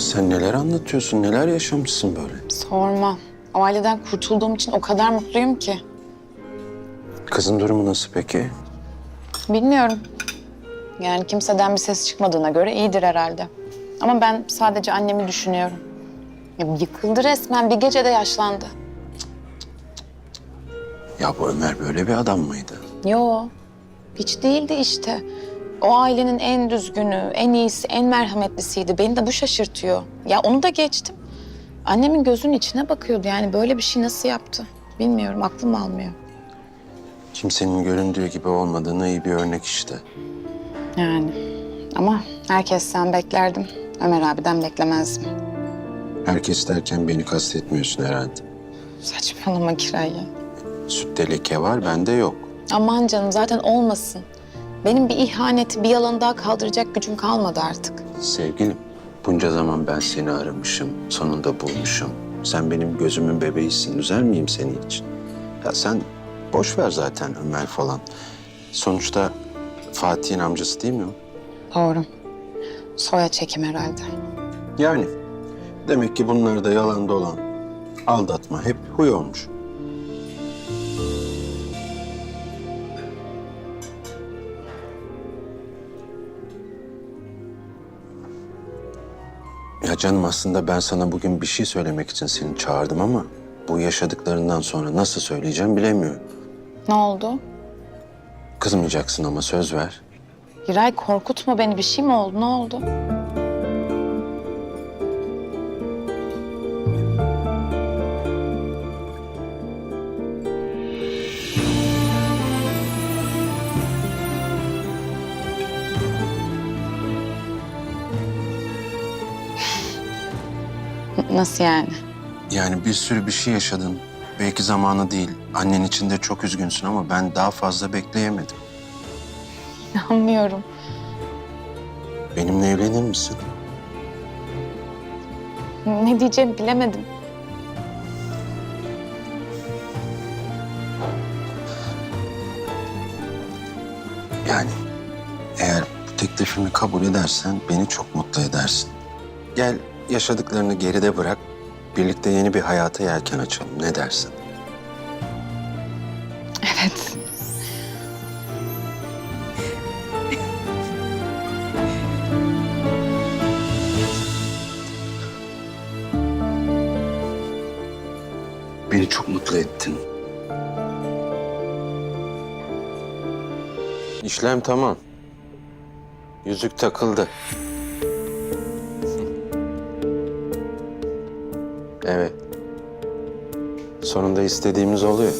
sen neler anlatıyorsun, neler yaşamışsın böyle? Sorma. O aileden kurtulduğum için o kadar mutluyum ki. Kızın durumu nasıl peki? Bilmiyorum. Yani kimseden bir ses çıkmadığına göre iyidir herhalde. Ama ben sadece annemi düşünüyorum. Ya yıkıldı resmen. Bir gecede yaşlandı. Ya bu Ömer böyle bir adam mıydı? Yo, hiç değildi işte. O ailenin en düzgünü, en iyisi, en merhametlisiydi. Beni de bu şaşırtıyor. Ya onu da geçtim. Annemin gözünün içine bakıyordu. Yani böyle bir şey nasıl yaptı? Bilmiyorum, aklım almıyor. Kimsenin göründüğü gibi olmadığına iyi bir örnek işte. Yani ama herkesten beklerdim. Ömer abiden beklemezdim. Herkes derken beni kastetmiyorsun herhalde. Saçmalama Kiray ya. Sütte leke var, bende yok. Aman canım zaten olmasın. Benim bir ihaneti, bir yalanı daha kaldıracak gücüm kalmadı artık. Sevgilim, bunca zaman ben seni aramışım, sonunda bulmuşum. Sen benim gözümün bebeğisin, üzer miyim seni hiç? Ya sen boş ver zaten Ömer falan. Sonuçta Fatih'in amcası değil mi o? Doğru. Soya çekim herhalde. Yani demek ki bunlar da yalan dolan, aldatma hep huy olmuş. Ya canım aslında ben sana bugün bir şey söylemek için seni çağırdım ama bu yaşadıklarından sonra nasıl söyleyeceğim bilemiyorum. Ne oldu? Kızmayacaksın ama söz ver. Giray korkutma beni. Bir şey mi oldu? Ne oldu? Nasıl yani? Yani bir sürü bir şey yaşadın. Belki zamanı değil. Annen için de çok üzgünsün ama ben daha fazla bekleyemedim. İnanmıyorum. Benimle evlenir misin? Ne diyeceğimi bilemedim. Yani eğer bu teklifimi kabul edersen beni çok mutlu edersin. Gel yaşadıklarını geride bırak. Birlikte yeni bir hayata yelken açalım. Ne dersin? Evet. Beni çok mutlu ettin. İşlem tamam. Yüzük takıldı. Evet. Sonunda istediğimiz oluyor.